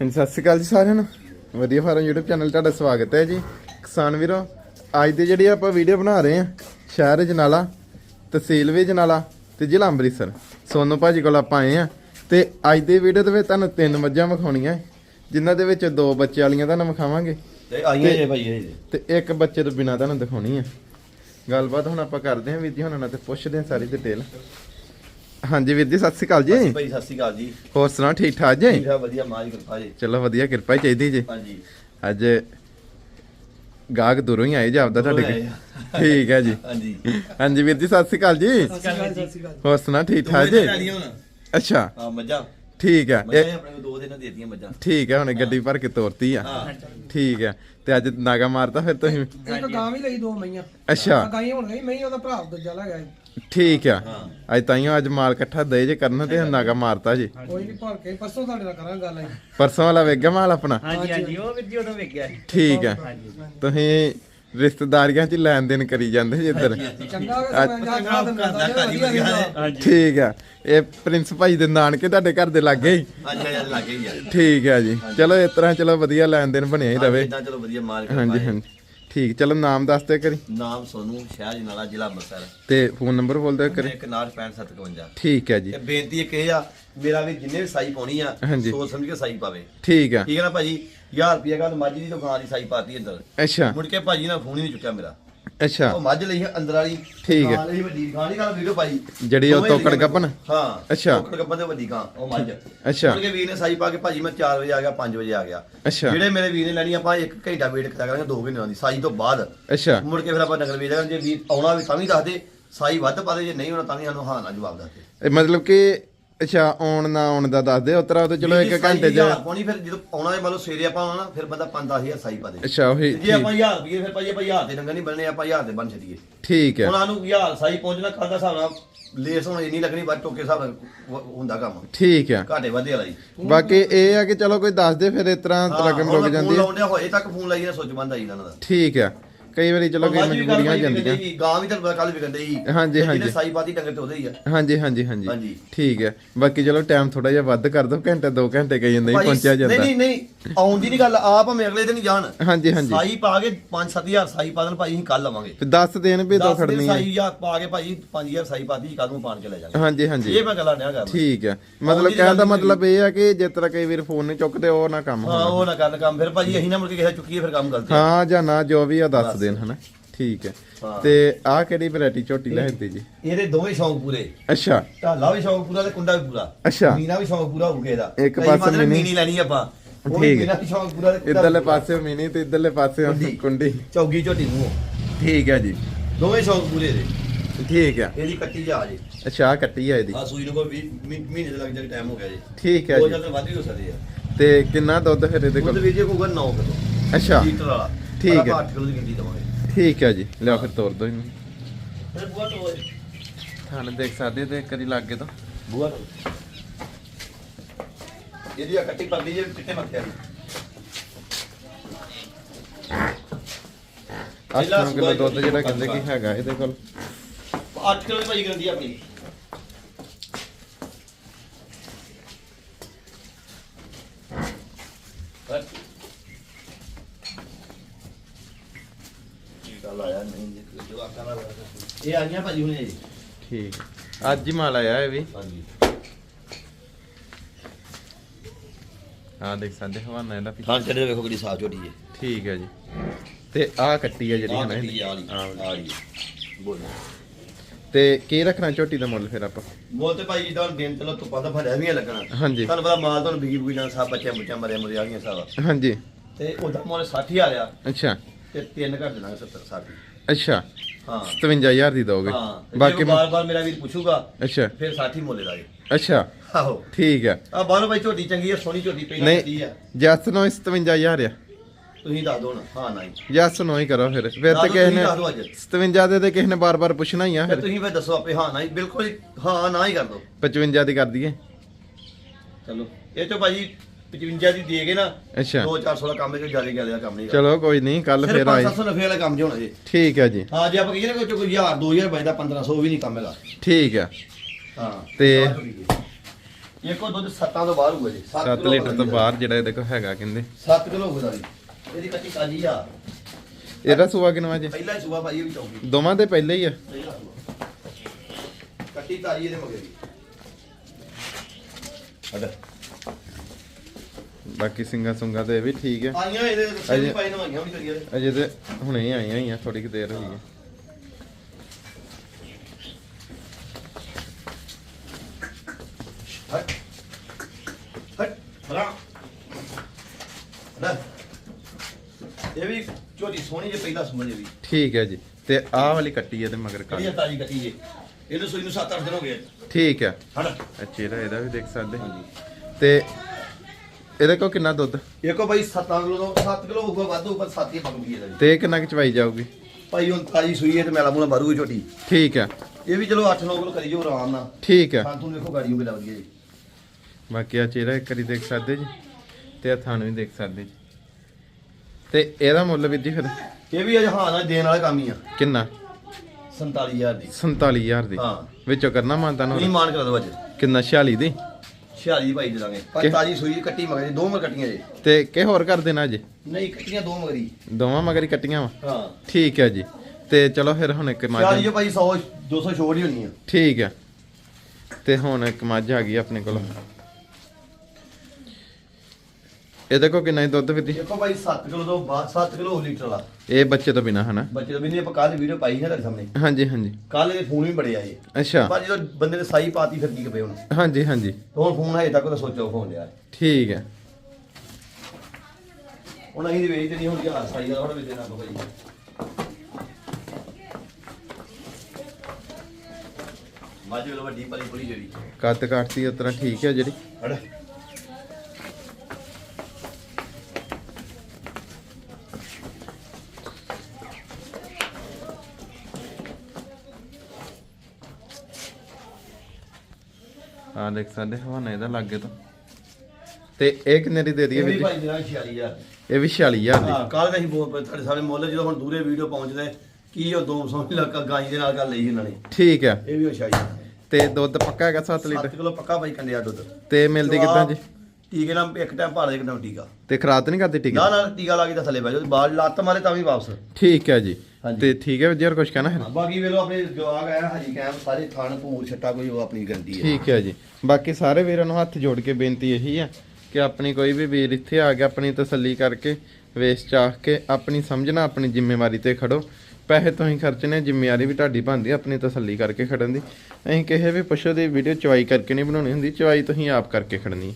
ਹਾਂਜੀ ਸਤਿ ਸ਼੍ਰੀ ਅਕਾਲ ਜੀ ਸਾਰਿਆਂ ਨੂੰ। ਵਧੀਆ ਫਾਰਮ YouTube ਚੈਨਲ ਤੁਹਾਡਾ ਸਵਾਗਤ ਹੈ ਜੀ। ਕਿਸਾਨ ਵੀਰੋ ਅੱਜ ਦੀ ਜਿਹੜੀ ਆਪਾਂ ਵੀਡੀਓ ਬਣਾ ਰਹੇ ਹਾਂ ਸ਼ਹਿਰ ਜਨਾਲਾ ਤਹਿਸੀਲ ਵੀ ਜਨਾਲਾ ਤੇ ਜ਼ਿਲ੍ਹਾ ਅੰਮ੍ਰਿਤਸਰ। ਸੋਨੂ ਭਾਜੀ ਕੋਲ ਆਪਾਂ ਆਏ ਆ ਤੇ ਅੱਜ ਦੀ ਵੀਡੀਓ ਦੇ ਵਿੱਚ ਤੁਹਾਨੂੰ ਤਿੰਨ ਮੱਝਾਂ ਵਿਖਾਉਣੀਆਂ ਜਿਨ੍ਹਾਂ ਦੇ ਵਿੱਚ ਦੋ ਬੱਚੇ ਵਾਲੀਆਂ ਤੁਹਾਨੂੰ ਵਿਖਾਵਾਂਗੇ। ਤੇ ਆਈਆਂ ਜੇ ਭਾਈ ਇਹ ਤੇ ਇੱਕ ਬੱਚੇ ਤੋਂ ਬਿਨਾ ਤੁਹਾਨੂੰ ਦਿਖਾਉਣੀ ਆ ਗੱਲਬਾਤ ਹੁਣ ਆਪਾਂ ਕਰਦੇ ਹਾਂ ਵੀਰ ਜੀ ਹੁਣਾਂ ਨਾਲ ਤੇ ਪੁੱਛਦੇ ਹਾਂ ਸਾਰੀ ਡਿਟੇਲ ਹਾਂਜੀ ਵੀਰ ਜੀ ਸਤਿ ਸ਼੍ਰੀ ਅਕਾਲ ਜੀ। ਭਾਈ ਸਤਿ ਸ਼੍ਰੀ ਅਕਾਲ ਜੀ। ਹੋਰ ਸੁਣਾਓ ਠੀਕ ਠਾਕ ਜੀ? ਠੀਕ ਠਾਕ ਵਧੀਆ ਮਾਜ ਕਿਰਪਾ ਜੀ। ਚਲੋ ਵਧੀਆ ਕਿਰਪਾ ਹੀ ਚਾਹੀਦੀ ਜੀ। ਹਾਂਜੀ। ਅੱਜ ਗਾਹਕ ਦੂਰੋਂ ਹੀ ਆਏ ਜਾਪਦਾ ਤੁਹਾਡੇ ਕੋਲ। ਠੀਕ ਹੈ ਜੀ। ਹਾਂਜੀ। ਹਾਂਜੀ ਵੀਰ ਜੀ ਸਤਿ ਸ਼੍ਰੀ ਅਕਾਲ ਜੀ। ਹੋਰ ਸੁਣਾ ਠੀਕ ਠਾਕ ਜੀ? ਅੱਛਾ। ਹਾਂ ਮੱਝਾਂ। ਠੀਕ ਹੈ। ਮੱਝਾਂ ਆਪਣੇ ਕੋਲ ਦੋ ਦਿਨਾਂ ਦੇਤੀਆਂ ਮੱਝਾਂ। ਠੀਕ ਹੈ ਹੁਣੇ ਗੱਡੀ ਭਰ ਕੇ ਤੋਰਤੀ ਆ। ਠੀਕ ਹੈ। ਤੇ ਅੱਜ ਨਾਗਾ ਮਾਰਤਾ ਫਿਰ ਤੁਸੀਂ? ਇੱਕ ਗਾਂ ਵੀ ਲਈ ਦੋ ਮਈਆਂ। ਅੱਛਾ। ਗਾਈ ਹੁਣ ਗਈ ਮਈ ਉਹਦਾ ਭਰਾ ਦੂਜਾ ਲੱਗਾ ਠੀਕ ਆ। ਹਾਂ। ਅੱਜ ਤਾਈਓ ਅੱਜ ਮਾਲ ਇਕੱਠਾ ਦੇ ਜੇ ਕਰਨਾ ਤੇ ਨਾਗਾ ਮਾਰਤਾ ਜੀ। ਕੋਈ ਨਹੀਂ ਭਰ ਕੇ ਪਰਸੋਂ ਤੁਹਾਡੇ ਨਾਲ ਕਰਾਂਗੇ ਗੱਲ ਆਈ ਪਰਸੋਂ ਵਾਲਾ ਵੇਖ ਗਿਆ ਮਾਲ ਆਪਣਾ? ਹਾਂਜੀ ਹਾਂਜੀ ਉਹ ਵੀਰ ਜੀ ਉਦੋਂ ਵੇਖਿਆ। ਸੀ ਠੀਕ ਹੈ ਤੁਸੀਂ ਰਿਸ਼ਤੇਦਾਰੀਆਂ 'ਚ ਲੈਣ ਦੇਣ ਕਰੀ ਜਾਂਦੇ ਜੀ ਇੱਧਰ। ਚੰਗਾ ਵੇ ਮੈਂ ਜਾ ਖਾ ਦਿੰਦਾ ਘਰ ਹੀ ਵਧੀਆ ਹੈ। ਠੀਕ ਆ। ਇਹ ਪ੍ਰਿੰਸ ਭਾਈ ਦੇ ਨਾਨਕੇ ਤੁਹਾਡੇ ਘਰ ਦੇ ਲਾਗੇ ਹੀ? ਲੱਗੇ ਆ। ਠੀਕ ਹੈ ਜੀ। ਚਲੋ ਇਸ ਤਰ੍ਹਾਂ ਚਲੋ ਵਧੀਆ ਲੈਣ ਦੇਣ ਬਣਿਆ ਹੀ ਰਵੇ। ਇਦਾਂ ਚਲੋ ਵਧੀਆ ਮਾਲ ਕਿਰਪਾ ਹਾਂਜੀ। ਹਾਂਜੀ। ਠੀਕ ਚਲੋ ਨਾਮ ਦੱਸ ਦਿਓ ਕਰੀ। ਨਾਮ ਸੋਨੂ ਸ਼ਹਿਰ ਜਨਾਲਾ ਜ਼ਿਲ੍ਹਾ ਅੰਮ੍ਰਿਤਸਰ। ਤੇ ਫੋਨ ਨੰਬਰ ਬੋਲ ਦਿਓ ਕਰੀ। ਇੱਕ ਨਾਲ 6557 ਠੀਕ ਹੈ ਜੀ। ਤੇ ਬੇਨਤੀ ਇੱਕ ਇਹ ਆ ਮੇਰਾ ਵੀ ਜਿੰਨੇ ਵੀ ਸਾਈ ਪਾਉਣੀ ਆ। ਸੋਚ ਸਮਝ ਕੇ ਸਾਈ ਪਾਵੇ। ਠੀਕ ਆ। ਠੀਕ ਹੈ ਨਾ ਭਾਜੀ? 1000 ਰੁਪਏ ਗੱਲ ਮਾਜੀ ਦੀ ਦੁਕਾਨ ਦੀ ਸਾਈ ਪਾਤੀ ਅੰਦਰ। ਅੱਛਾ। ਮੁੜ ਕੇ ਭਾਜੀ ਨੇ ਫੋਨ ਹੀ ਨਹੀਂ ਚੁੱਕਿਆ ਮੇਰਾ। ਅੱਛਾ। ਉਹ ਮੱਝ ਲਈ ਹੈ ਅੰਦਰ ਵਾਲੀ। ਠੀਕ ਹੈ। ਲਈ ਵੱਡੀ ਗਾਂ ਨਹੀਂ ਗੱਲ ਵੀਡੀਓ ਪਾਈ। ਜਿਹੜੀ ਉਹ ਦੋਵੇਂ ਤੋਕੜ ਲਈਆਂ ਗੱਭਣ? ਹਾਂ ਅੱਛਾ। ਤੋਕੜ ਗੱਪਨ ਤੇ ਵੱਡੀ ਗਾਂ ਉਹ ਮੱਝ। ਅੱਛਾ। ਮੁੜ ਕੇ ਵੀਰ ਨੇ ਸਾਈ ਪਾ ਕੇ ਭਾਜੀ ਮੈਂ 4 ਵਜੇ ਆ ਗਿਆ 5 ਵਜੇ ਆ ਗਿਆ। ਅੱਛਾ। ਜਿਹੜੇ ਮੇਰੇ ਵੀਰ ਨੇ ਲੈਣੀ ਆਪਾਂ 1 ਘੰਟਾ ਵੇਟ ਕਰਿਆ ਕਰਾਂਗੇ 2 ਘੰਟਿਆਂ ਦੀ ਸਾਈ ਤੋਂ ਬਾਅਦ। ਅੱਛਾ। ਮੁੜ ਕੇ ਫਿਰ ਆਪਾਂ ਨਗਲ ਵੇਚ ਜੇ ਵੀਰ ਆਉਣਾ ਵੀ ਤਾਂ ਵੀ ਦੱਸ ਦੇ ਸਾਈ ਵੱਧ ਪਾ ਦੇ ਜੇ ਨਹੀਂ ਆਉਣਾ ਤਾਂ ਵੀ ਸਾਨੂੰ ਹਾਂ ਨਾ ਜਵਾਬ ਦੱਸ ਦੇ। ਇਹ ਮਤਲਬ ਕਿ ਅੱਛਾ ਆਉਣ ਨਾ ਆਉਣ ਦਾ ਦੱਸ ਦੇ ਉਤਰਾ ਤੇ ਚਲੋ ਇੱਕ ਘੰਟੇ 'ਚ ਪਾਉਣੀ ਫਿਰ ਜਦੋਂ ਆਉਣਾ ਹੈ ਮੰਨ ਲਓ ਸਵੇਰੇ ਆਪਾਂ ਆਉਣਾ ਨਾ ਫਿਰ ਬੰਦਾ 5-10000 ਸਾਈ ਪਾ ਦੇ। ਅੱਛਾ ਉਹੀ ਤੇ ਜੇ ਆਪਾਂ 1000 ਰੁਪਏ ਫਿਰ ਭਾਜੀ ਆਪਾਂ 1000 ਦੇ ਨੰਗਾ ਨਹੀਂ ਬਣਨੇ ਆਪਾਂ 1000 ਦੇ ਬਣ ਛੱਡੀਏ। ਠੀਕ ਹੈ। ਉਹਨਾਂ ਨੂੰ 1000 ਸਾਈ ਪਹੁੰਚਣਾ ਕੱਲ ਦਾ ਹਿਸਾਬ ਨਾਲ ਲੇਸ ਹੁਣ ਇੰਨੀ ਲੱਗਣੀ ਬਾਅਦ ਟੋਕੇ ਹਿਸਾਬ ਨਾਲ ਹੁੰਦਾ ਕੰਮ। ਠੀਕ ਆ ਘਾਟੇ ਵਧੇ ਵਾਲਾ ਹੀ ਬਾਕੀ ਇਹ ਆ ਕਿ ਚਲੋ ਕੋਈ ਦੱਸ ਦੇ ਫਿਰ ਇਸ ਤਰ੍ਹਾਂ ਰਕਮ ਰੁਕ ਜਾਂਦੀ ਹੈ। ਲਾਉਂਦੇ ਹੋਏ ਤੱਕ ਫੋਨ ਲਾਈ ਨਾ ਸੋਚ ਬੰਦ ਆਈ ਇਹਨਾਂ ਦਾ। ਠੀਕ ਆ ਕਈ ਵਾਰੀ ਚਲੋ ਮਜਬੂਰੀਆਂ ਭਾਈ ਜਾਂਦੀਆਂ। ਗਾਂ ਵੀ ਤਾਂ ਕੱਲ ਵਿਕਣ ਡਈ ਹਾਂਜੀ, ਤੇ ਜਿਹਨੇ ਹਾਂਜੀ। ਸਾਈ ਪਾਤੀ ਡੰਗਰ ਤੇ ਉਹਦੇ ਹੀ ਆ। ਹਾਂਜੀ ਹਾਂਜੀ ਹਾਂਜੀ। ਹਾਂਜੀ। ਠੀਕ ਹੈ। ਬਾਕੀ ਚਲੋ ਟਾਈਮ ਥੋੜਾ ਜਿਹਾ ਵੱਧ ਕਰ ਦਿਓ ਘੰਟੇ 2 ਘੰਟੇ ਕਈ ਜਾਂਦਾ ਹੀ ਪਹੁੰਚਿਆ ਜਾਂਦਾ। ਨਹੀਂ ਨਹੀਂ। ਨਹੀਂ ਆਉਣ ਦੀ ਨਹੀਂ ਗੱਲ ਆ ਭਾਵੇਂ ਅਗਲੇ ਦਿਨ ਹੀ ਜਾਣ। ਹਾਂਜੀ ਹਾਂਜੀ। ਸਾਈ ਪਾ ਕੇ 5-7000 ਸਾਈ ਪਾ ਦੇਣ ਭਾਈ ਅਸੀਂ ਕੱਲ ਲਵਾਂਗੇ ਫਿਰ 10 ਦਿਨ ਵੀ ਦੋ 10 ਦਿਨ ਖੜਨੀ ਹੈ ਸਾਈ ਹਜ਼ਾਰ ਪਾ ਕੇ ਭਾਈ 5000 ਸਾਈ ਪਾਤੀ ਕੱਲ ਨੂੰ ਪਾਣ ਕੇ ਲੈ ਜਾਾਂਗੇ। ਹਾਂਜੀ ਹਾਂਜੀ। ਇਹ ਮੈਂ ਗੱਲਾਂ ਨਿਆ ਕਰਦਾ। ਠੀਕ ਹੈ ਮਤਲਬ ਕਹਿਣ ਦਾ ਮਤਲਬ ਇਹ ਆ ਕਿ ਜਿਸ ਤਰ੍ਹਾਂ ਕਈ ਵਾਰ ਫੋਨ ਨਹੀਂ ਚੁੱਕਦੇ ਉਹ ਨਾ ਕੰਮ ਹਾਂ ਉਹ ਨਾ ਕਰਨ ਕੰਮ। ਫਿਰ ਭਾਜੀ ਅਸੀਂ ਨਾ ਮੁੜ ਕੇ ਕਿਸੇ ਚੁੱਕੀਏ ਫਿਰ ਕੰਮ ਗਲਤ ਹੈ ਹਾਂ ਜਾਂ ਨਾ ਜੋ ਵੀ ਆ ਦੱਸ ਦੇਣ ਹਨਾ। ਠੀਕ ਹੈ ਹਾਂ। ਤੇ ਆਹ ਕਿਹੜੀ ਵੈਰਾਈਟੀ ਝੋਟੀ ਲੈ ਦਿੱਤੀ ਜੀ? ਇਹਦੇ ਦੋਵੇਂ ਸ਼ੌਂਕ ਪੂਰੇ। ਅੱਛਾ। ਢਾਲਾ ਵੀ ਸ਼ੌਂਕ ਪੂਰਾ ਤੇ ਕੁੰਡਾ ਵੀ ਪੂਰਾ। ਅੱਛਾ। ਮੀਨਾ ਵੀ ਸ਼ੌਂਕ ਪੂਰਾ ਹੋ ਗਿਆ ਇਹਦਾ ਇੱਕ ਪਾਸੇ ਮੀਨੀ। ਲੈਣੀ ਆਪਾਂ। ਠੀਕ ਵੀ ਹੈ। ਵੀ ਸ਼ੌਂਕ ਪੂਰਾ ਤੇ ਇਧਰਲੇ ਵੀ। ਪਾਸੇ ਮਿਨੀ ਤੇ ਇਧਰਲੇ ਪਾਸੇ ਕੁੰਡੀ। ਕੁੰਡੀ। ਚੌਗੀ ਝੋਟੀ ਮੂੰਹ ਠੀਕ ਹੈ ਜੀ। ਦੋਵੇਂ ਸ਼ੌਂਕ ਪੂਰੇ ਦੇ ਠੀਕ ਹੈ। ਇਹਦੀ ਕੱਟੀ ਜਾ ਜੇ। ਅੱਛਾ ਕੱਟੀ ਆ ਇਹਦੀ। ਆ ਸੂਈ ਨੂੰ ਕੋਈ 20 ਮਹੀਨੇ ਦੇ ਲੱਗ ਜਾ ਟਾਈਮ ਹੋ ਗਿਆ ਜੀ। ਠੀਕ ਹੈ ਜੀ। ਚਾਰ ਦਿਨ ਵੱਧ ਵੀ ਹੋ ਸਕਦੇ ਆ। ਤੇ ਕਿੰਨਾ ਦੁੱਧ ਫਿਰ ਇਹਦੇ ਕੋਲ? ਵਿੱਚ ਹੋਊਗਾ 9 ਕਿਲੋ। ਅੱਛਾ। ਲੀਟਰ ਵਾਲਾ। ਠੀਕ ਹੈ। 8 ਕਿਲੋ ਦੀ ਗਿਣਤੀ ਦਵਾਂਗੇ। ਠੀਕ ਹੈ ਜੀ। ਲਿਆ ਫਿਰ ਤੋਰ ਦੋ ਇਹਨੂੰ। ਫਿਰ ਬੂਆ ਟੋ ਥਾਣੇ ਦੇਖ ਸਕਦੇ ਤੇ ਕਰੀ ਲੱਗੇ ਤਾਂ। ਬੂਆ ਟੋ ਇਹਦੀ ਆ ਕੱਟੀ ਪਰਦੀ ਜੇ ਕਿੱਥੇ ਮੱਥਿਆ ਦੀ 8 ਕਿਲੋ ਦੁੱਧ ਜਿਹੜਾ ਕਹਿੰਦੇ ਕਿ ਹੈਗਾ ਇਹਦੇ ਕੋਲ? 8 ਕਿਲੋ ਦੀ ਭਾਈ ਗਰੰਟੀ ਆਪਣੀ। ਇਹ ਆ ਗਿਆ ਭਾਜੀ ਹੁਣੇ। ਜੀ ਠੀਕ। ਅੱਜ ਹੀ ਮਾਲ ਆਇਆ ਇਹ ਵੀ? ਹਾਂਜੀ। ਹਾਂ ਦੇਖ ਸਕਦੇ ਹਵਾਨਾ ਇਹਦਾ ਪਿੱਛੇ। ਹਾਂ ਚੱਲੇ ਵੇਖੋ ਕਿਹੜੀ ਸਾਫ਼ ਝੋਟੀ ਹੈ। ਠੀਕ ਹੈ ਜੀ। ਤੇ ਆਹ ਕੱਟੀ ਹੈ ਜਿਹੜੀ ਆਹ ਹਨਾ ਕੱਟੀ ਇਹਦੀ। ਆ ਵਾਲੀ। ਆਹ ਆ ਰਹੀ ਬੋਲ। ਤੇ ਕੀ ਰੱਖਣਾ ਝੋਟੀ ਦਾ ਮੁੱਲ ਫਿਰ ਆਪਾਂ? ਬੋਲ ਤੇ ਭਾਈ ਜਿੱਦਾਂ ਹੁਣ ਦਿਨ ਚਲੋ ਧੁੱਪਾਂ ਦਾ ਫੜਿਆ ਵੀ ਲੱਗਣਾ। ਹਾਂਜੀ। ਤੁਹਾਨੂੰ ਪਤਾ ਮਾਲ ਤੁਹਾਨੂੰ ਬਿਗੀ ਬੁਗੀ ਨਾਲ ਸਭ ਬੱਚਿਆਂ ਬੁੱਚਿਆਂ ਮਰੇ ਮਰੇ ਆ ਗਈਆਂ ਸਭ ਹਾਂਜੀ। ਤੇ ਉਹਦਾ ਮੁੱਲ 60000 ਆ। ਅੱਛਾ। ਤੇ ਤਿੰਨ ਘੱਟ ਦੇਣਾ 70 60 ਅੱਛਾ। ਹਾਂ। 57000 ਦੀ ਦੋਗੇ ਹਾਂ। ਬਾਕੀ ਬਾਕੀ ਬਾਰ-ਬਾਰ ਮੇਰਾ ਵੀਰ ਪੁੱਛੂਗਾ ਅੱਛਾ। ਫਿਰ 60 ਮੁੱਲੇ ਦਾ ਜੀ। ਅੱਛਾ। ਆਹੋ। ਠੀਕ ਹੈ। ਆ ਬਾਹਰੋਂ ਬਾਈ ਝੋਟੀ ਚੰਗੀ ਆ ਸੋਹਣੀ ਝੋਟੀ ਪਹਿਲਾਂ ਨਹੀਂ ਆ। ਜਸ ਨੂੰ 57000 ਆ। ਤੁਸੀਂ ਦੱਸ ਦਿਓ ਨਾ ਹਾਂ ਨਾ ਜੀ ਜਸ ਨੂੰ ਹੀ ਕਰੋ ਫਿਰ। ਫਿਰ ਤੇ ਕਿਸੇ ਨੇ ਦੱਸ ਦਿਓ ਅੱਜ। 57 ਦੇ ਤੇ ਕਿਸੇ ਨੇ ਬਾਰ-ਬਾਰ ਪੁੱਛਣਾ ਹੀ ਆ ਫਿਰ। ਤੁਸੀਂ ਫਿਰ ਦੱਸੋ ਆਪੇ। ਹਾਂ ਨਾ ਜੀ ਬਿਲਕੁਲ ਹੀ। ਨਾ ਹੀ ਕਰ ਦਿਓ 55 ਦੀ ਕਰ ਦਈਏ। ਚਲੋ। ਇਹ ਤੋਂ ਭਾਜੀ 55 ਦੀ ਦੇ ਕੇ ਨਾ ਅੱਛਾ। 2-400 ਦਾ ਕੰਮ ਇਹ ਜ਼ਿਆਦਾ ਗੱਲ ਦਾ ਕੰਮ ਨਹੀਂ ਚਲੋ ਕੋਈ ਨਹੀਂ ਕੱਲ ਫਿਰ ਆਏ। 500 ਨਫੇ ਵਾਲਾ ਕੰਮ ਜਿਹਾ ਹੋਣਾ ਜੀ ਠੀਕ ਹੈ ਜੀ। ਹਾਂ ਜੇ ਆਪਾਂ ਕਹੀਏ ਨਾ ਕੋਈ ਕੋਈ 1000 2000 ਬਚਦਾ 1500 ਉਹ ਵੀ ਨਹੀਂ ਕੰਮ ਹੈਗਾ। ਠੀਕ ਹੈ। ਹਾਂ। ਤੇ-। ਇੱਕੋ ਦੁੱਧ ਸੱਤਾਂ ਤੋਂ ਬਾਹਰ ਹੋਊਗਾ ਜੀ। 7 ਲੀਟਰ ਤੋਂ ਬਾਹਰ ਜਿਹੜਾ ਇਹਦੇ ਕੋਲ ਹੈਗਾ ਕਹਿੰਦੇ। 7 ਕਿਲੋ ਹੋਊਗਾ ਜੀ। ਇਹਦੀ ਕੱਚੀ ਕਾਜੀ ਆ। ਇਹਦਾ ਸੂਆ ਕਿਨਵਾ ਜੇ? ਪਹਿਲਾ ਹੀ ਸੂਆ ਭਾਈ ਇਹ ਵੀ ਚੌਕੀ। ਦੋਵਾਂ ਦੇ ਪਹਿਲੇ ਹੀ ਆ। ਕੱਟੀ ਤਾਰੀ ਇਹਦੇ ਮਗਰ ਅੜਾ ਬਾਕੀ ਸਿੰਗਾ ਸੁੰਗਾ ਤੇ ਇਹ ਵੀ ਠੀਕ ਹੈ ਆਈਆਂ ਇਹਦੇ ਸੇਲੀ ਪਾਈ ਨੂੰ ਆਈਆਂ ਵੀ ਕਰੀਏ ਅਜੇ ਤੇ ਹੁਣੇ ਹੀ ਆਈਆਂ ਹੀ ਆ ਥੋੜੀ ਕਿ ਦੇਰ ਹੋਈ ਹੈ ਵੀ ਛੋਟੀ ਸੋਹਣੀ ਜਿਹੀ ਪਹਿਲਾ ਜੀ ਵੀ। ਠੀਕ ਹੈ ਜੀ। ਤੇ ਆਹ ਵਾਲੀ ਕੱਟੀ ਇਹਦੇ ਮਗਰ ਕਿਹੜੀ ਆ ਕਰ ਤਾਜੀ ਕੱਟੀ ਜੀ ਇਹਨੂੰ ਸੂਈ ਨੂੰ 7-8 ਦਿਨ ਹੋ ਗਏ ਠੀਕ ਹੈ। ਹਟ ਇਹ ਚਿਹਰਾ ਇਹਦਾ ਵੀ ਦੇਖ ਸਕਦੇ ਤੇ ਇਹਦੇ ਕੋਲ ਕਿੰਨਾ ਦੁੱਧ? ਇੱਕੋ ਭਾਈ 7 ਕਿਲੋ ਤੋਂ 7 ਕਿਲੋ ਹੋਊਗਾ ਵੱਧ ਉੱਪਰ 7 ਹੀ ਪੱਕੂਗੀ ਇਹਦਾ ਜੀ। ਤੇ ਇਹ ਕਿੰਨਾ ਕੁ ਚਵਾਈ ਜਾਊਗੀ? ਭਾਈ ਹੁਣ ਤਾਜੀ ਸੂਈ ਹੈ ਤੇ ਮੈਲਾ ਮੂਲਾ ਮਾਰੂਗੀ ਛੋਟੀ ਠੀਕ ਹੈ। ਇਹ ਵੀ ਚਲੋ 8-9 ਕਿਲੋ ਕਰੀ ਜਾਓ ਆਰਾਮ ਨਾਲ। ਠੀਕ ਹੈ। ਹਾਂ ਤੁਹਾਨੂੰ ਵੇਖੋ ਗਾੜੀ ਉਹ ਵਧੀਆ ਜੀ। ਬਾਕੀ ਆ ਚਿਹਰਾ ਇੱਕ ਵਾਰੀ ਦੇਖ ਸਕਦੇ ਜੀ। ਤੇ ਆ ਥਾਣ ਵੀ ਦੇਖ ਸਕਦੇ ਜੀ। ਤੇ ਇਹਦਾ ਮੁੱਲ ਵੀ ਜੀ ਫਿਰ? ਇਹ ਵੀ ਅਜੇ ਹਾਂ ਨਾਲ ਦੇਣ ਵਾਲਾ ਕੰਮ ਹੀ ਆ। ਕਿੰਨਾ? 47000 ਦੀ। 47000 ਦੀ। ਹਾਂ। ਵਿੱਚੋਂ ਕਰਨਾ ਮੰਨਦਾ ਨਹੀਂ ਨਾ ਮਾਨ ਕਰਾ ਦੋ ਅੱਜ। ਕਿੰਨਾ? 46 ਦੀ? 46 ਭਾਈ ਦੇ ਦਾਂਗੇ। ਪਰ ਤਾਜੀ ਸੂਈ ਕੱਟੀ ਮਗਰ ਜੀ ਦੋ ਮਗਰ ਕੱਟੀਆਂ ਜੀ। ਤੇ ਕਿ ਹੋਰ ਕਰ ਦੇਣਾ ਜੀ ਨਹੀਂ ਕੱਟੀਆਂ ਦੋ ਮਗਰੀ ਦੋਵਾਂ ਮਗਰ ਕੱਟੀਆਂ ਵਾ? ਹਾਂ। ਠੀਕ ਹੈ ਜੀ। ਤੇ ਚਲੋ ਫਿਰ ਹੁਣ ਇੱਕ ਮੱਝ 46 ਜੋ ਭਾਈ 100 200 ਛੋੜ ਹੀ ਹੋਣੀ ਆ। ਠੀਕ ਹੈ। ਤੇ ਹੁਣ ਇੱਕ ਮੱਝ ਆ ਗਈ ਆਪਣੇ ਕੋਲ। ਇਹਦੇ ਕੋ ਕਿੰਨਾ ਹੀ ਦੁੱਧ ਵੀ ਦੇਖੋ ਭਾਈ 7 ਕਿਲੋ ਤੋਂ ਬਾਅਦ 7 ਕਿਲੋ ਲੀਟਰ ਵਾਲਾ। ਇਹ ਬੱਚੇ ਤੋਂ ਬਿਨਾ ਹਨਾ? ਬੱਚੇ ਤੋਂ ਵੀ ਨਹੀਂ ਆਪਾਂ ਕੱਲ ਵੀਡੀਓ ਪਾਈ ਹੈ ਤੁਹਾਡੇ ਸਾਹਮਣੇ। ਹਾਂਜੀ ਹਾਂਜੀ। ਕੱਲ ਦੇ ਫੋਨ ਵੀ ਬੜੇ ਆਏ। ਅੱਛਾ। ਪਰ ਜਦੋਂ ਬੰਦੇ ਨੇ ਸਾਈ ਪਾਤੀ ਫਿਰ ਕੀ ਕਪੇ ਹੁਣ? ਹਾਂਜੀ ਹਾਂਜੀ। ਹੁਣ ਫੋਨ ਹਜੇ ਤੱਕ ਤਾਂ ਸੋਚੋ ਫੋਨ ਲਿਆ। ਠੀਕ ਹੈ। ਹੁਣ ਅਸੀਂ ਦੀ ਵੇਚਦੇ ਨਹੀਂ ਹੁਣ ਯਾਰ ਸਾਈ ਦਾ ਹੁਣ ਵੇਚਦੇ ਨਾ ਭਾਈ ਮਾਝੇ ਵੱਲੋਂ ਵੱਡੀ ਪਲੀ ਪੁਲੀ ਜਿਹੜੀ। ਕੱਦ ਕਾਟਤੀ ਉਸ ਤਰ੍ਹਾਂ ਠੀਕ ਹੈ ਜਿਹੜੀ। ਹੜ ਆ ਦੇਖ ਸਕਦੇ ਹਵਾਨਾ ਇਹਦਾ ਲੱਗੇ ਤੋਂ। ਤੇ ਇਹ ਕਿੰਨੇ ਦੀ ਦੇ ਦਈਏ ਇਹ ਵੀਰ ਵੀ ਜੀ? ਭਾਈ ਜਿਹੜਾ 46000 ਇਹ ਵੀ 46000 ਦੀ। ਹਾਂ ਕੱਲ ਅਸੀਂ ਬੋਲ ਪਏ ਤੁਹਾਡੇ ਸਾਹਮਣੇ ਮੁੱਲ ਜਦੋਂ ਹੁਣ ਦੂਰੇ ਵੀਡੀਓ ਪਹੁੰਚਦੇ ਕੀ ਉਹ 200 ਲੱਗਾ ਗਾਈ ਦੇ ਨਾਲ ਗੱਲ ਲਈ ਇਹਨਾਂ ਨੇ। ਠੀਕ ਹੈ। ਇਹ ਵੀ ਉਹ ਸ਼ਾਈ ਤੇ ਦੁੱਧ ਪੱਕਾ ਹੈਗਾ 7 7 ਲੀਟਰ ਕਿਲੋ ਪੱਕਾ ਭਾਈ ਕੰਡਿਆ ਦੁੱਧ। ਤੇ ਮਿਲਦੀ ਕਿੱਦਾਂ ਜੀ? ਟੀਕੇ ਨਾਲ ਇੱਕ ਟਾਈਮ ਭਾਲ ਦੇ ਇੱਕ ਟਾਈਮ ਟੀਕਾ। ਤੇ ਖਰਾਤ ਨਹੀਂ ਕਰਦੀ ਠੀਕ ਨਾ ਨਾ ਟੀਕਾ ਲਾ ਕੇ ਤਾਂ ਥੱਲੇ ਬਹਿ ਜਾਓ ਬਾਹਰ ਲੱਤ ਮਾਰੇ ਤਾਂ ਵੀ ਵਾਪਸ। ਠੀਕ ਹੈ ਜੀ। ਤੇ ਠੀਕ ਹੈ ਹੋਰ ਕੁਝ ਕਹਿਣਾ ਹੈ? ਬਾਕੀ ਵੇਲੋ ਆਪਣੇ ਜਵਾਗ ਆਇਆ ਹਜੀ ਕੈਮ ਸਾਰੇ ਥਾਣ ਭੂਰ ਛੱਟਾ ਕੋਈ ਉਹ ਆਪਣੀ ਗਰੰਟੀ ਹੈ। ਠੀਕ ਹੈ ਜੀ। ਬਾਕੀ ਸਾਰੇ ਵੀਰਾਂ ਨੂੰ ਹੱਥ ਜੋੜ ਕੇ ਬੇਨਤੀ ਇਹੀ ਹੈ ਕਿ ਆਪਣੀ ਕੋਈ ਵੀ ਵੀਰ ਇੱਥੇ ਆ ਗਿਆ ਆਪਣੀ ਤਸੱਲੀ ਕਰਕੇ ਵੇਚ ਚਾਹ ਕੇ ਆਪਣੀ ਸਮਝਣਾ ਆਪਣੀ ਜ਼ਿੰਮੇਵਾਰੀ ਤੇ ਖੜੋ। ਪੈਸੇ ਤੁਸੀਂ ਖਰਚਣੇ ਜ਼ਿੰਮੇਵਾਰੀ ਵੀ ਤੁਹਾਡੀ ਬਣਦੀ ਆਪਣੀ ਤਸੱਲੀ ਕਰਕੇ ਖੜਨ ਦੀ। ਅਸੀਂ ਕਿਸੇ ਵੀ ਪਸ਼ੂ ਦੀ ਵੀਡੀਓ ਚਵਾਈ ਕਰਕੇ ਨਹੀਂ ਬਣਾਉਣੀ ਹੁੰਦੀ ਚਵਾਈ ਤੁਸੀਂ ਆਪ ਕਰਕੇ ਖੜਨੀ